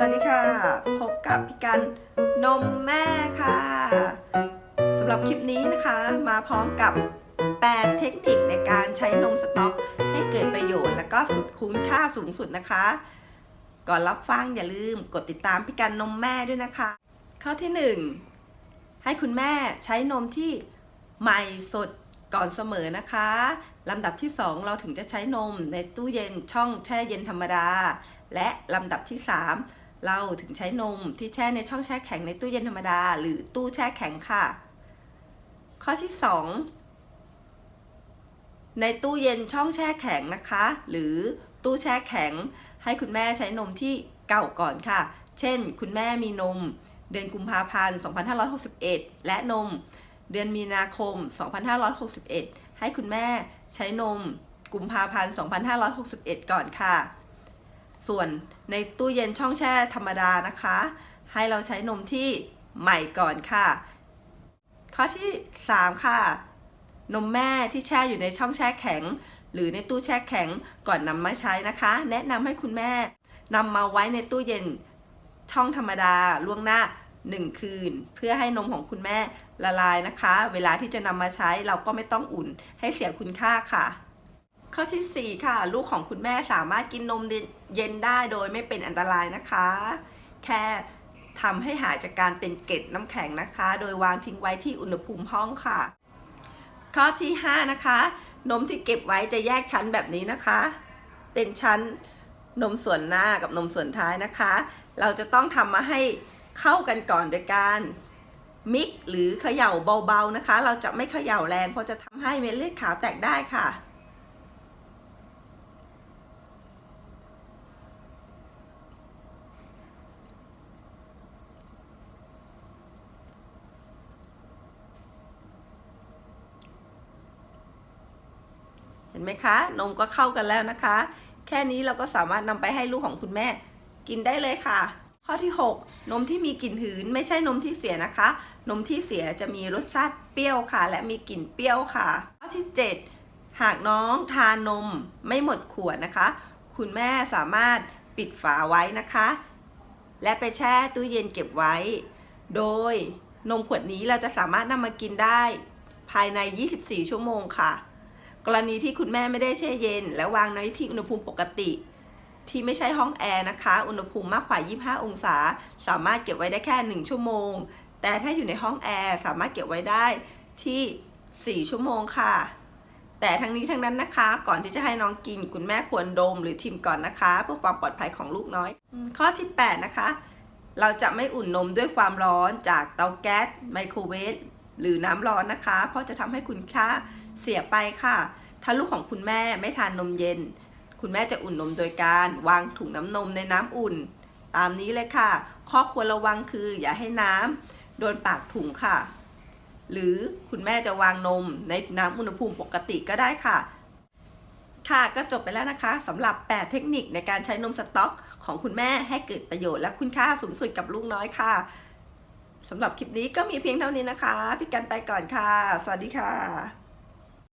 สวัสดีค่ะ พบกับพี่กันนมแม่ค่ะสำหรับคลิปนี้นะคะมาพร้อมกับ 8 เทคนิคในการใช้นมสต๊อก ให้เกิดประโยชน์และก็สุดคุ้มค่าสูงสุดนะคะ ก่อนรับฟังอย่าลืมกดติดตามพี่กันนมแม่ด้วยนะคะ ข้อที่ 1 ให้คุณแม่ใช้นมที่ใหม่สดก่อนเสมอนะคะลำดับที่ 2 เราถึงจะใช้นมในตู้เย็นช่องแช่เย็นธรรมดาและลำดับที่ 3 เราถึงใช้นมที่แช่ในช่องแช่แข็งในตู้เย็นธรรมดา หรือตู้แช่แข็งค่ะ ข้อที่ 2 ในตู้เย็นช่องแช่แข็งนะคะ หรือตู้แช่แข็งให้คุณแม่ใช้นมที่เก่าก่อนค่ะ เช่น คุณแม่มีนม เดือนกุมภาพันธ์ 2561 และนม เดือนมีนาคม 2561 ให้คุณแม่ใช้นมกุมภาพันธ์ 2561 ก่อนค่ะ ส่วนในตู้เย็นช่องแช่ธรรมดานะคะ ให้เราใช้นมที่ใหม่ก่อนค่ะ ข้อที่ 3 ค่ะ นมแม่ที่แช่อยู่ในช่องแช่แข็ง หรือในตู้แช่แข็งก่อนนำมาใช้นะคะ แนะนำให้คุณแม่นำมาไว้ในตู้เย็นช่องธรรมดาล่วงหน้า 1 คืน เพื่อให้นมของคุณแม่ละลายนะคะ เวลาที่จะนำมาใช้เราก็ไม่ต้องอุ่นให้เสียคุณค่าค่ะ ข้อที่ 4 ค่ะ ลูกของคุณแม่สามารถกินนมเย็นได้โดยไม่เป็นอันตรายนะคะ แค่ทำให้หายจากการเป็นเกล็ดน้ำแข็งนะคะ โดยวางทิ้งไว้ที่อุณหภูมิห้องค่ะ ข้อที่ 5 นะคะ นมที่เก็บไว้จะแยกชั้นแบบนี้นะคะ เป็นชั้นนมส่วนหน้ากับนมส่วนท้ายนะคะ เราจะต้องทำมาให้เข้ากันก่อนโดยการมิกหรือเขย่าเบาๆนะคะ เราจะไม่เขย่าแรงเพราะจะทำให้เม็ดเลือดขาวแตกได้ค่ะ ห็นไหมคะนมก็เข้ากันแล้วนะคะ แค่นี้เราก็สามารถนำไปให้ลูกของคุณแม่ กินได้เลยค่ะ ข้อที่ 6 นมที่มีกลิ่นหืน ไม่ใช่นมที่เสียนะคะ นมที่เสียจะมีรสชาติเปรี้ยวค่ะ และมีกลิ่นเปรี้ยวค่ะ ข้อที่ 7 หากน้องทานนมไม่หมดขวดนะคะ คุณแม่สามารถปิดฝาไว้นะคะ และไปแช่ตู้เย็นเก็บไว้ โดยนมขวดนี้เราจะสามารถนำมากินได้ ภายใน 24 ชั่วโมงค่ะ กรณีที่คุณแม่ไม่ได้แช่เย็น และวางในที่อุณหภูมิปกติ ที่ไม่ใช่ห้องแอร์นะคะ อุณหภูมิมากกว่า 25 องศา สามารถเก็บไว้ได้แค่ 1 ชั่วโมง แต่ถ้าอยู่ในห้องแอร์สามารถเก็บไว้ได้ที่ 4 ชั่วโมงค่ะ แต่ทั้งนี้ทั้งนั้นนะคะ ก่อนที่จะให้น้องกิน คุณแม่ควรดมหรือชิมก่อนนะคะเพื่อความปลอดภัยของลูกน้อย ข้อที่ 8 นะคะ เราจะไม่อุ่นนมด้วยความร้อนจากเตาแก๊สไมโครเวฟหรือน้ำร้อนนะคะ เพราะจะทำให้คุณค่า เสียไปค่ะ ถ้าลูกของคุณแม่ไม่ทานนมเย็น คุณแม่จะอุ่นนมโดยการวางถุงน้ำนมในน้ำอุ่น ตามนี้เลยค่ะ ข้อควรระวังคืออย่าให้น้ำโดนปากถุงค่ะ หรือคุณแม่จะวางนมในน้ำอุณหภูมิปกติก็ได้ค่ะ ค่ะก็จบไปแล้วนะคะสำหรับ 8 เทคนิคในการใช้นมสต๊อก ของคุณแม่ให้เกิดประโยชน์และคุณค่าสูงสุดกับลูกน้อยค่ะสำหรับคลิปนี้ก็มีเพียงเท่านี้นะคะ พี่กันไปก่อนค่ะ สวัสดีค่ะ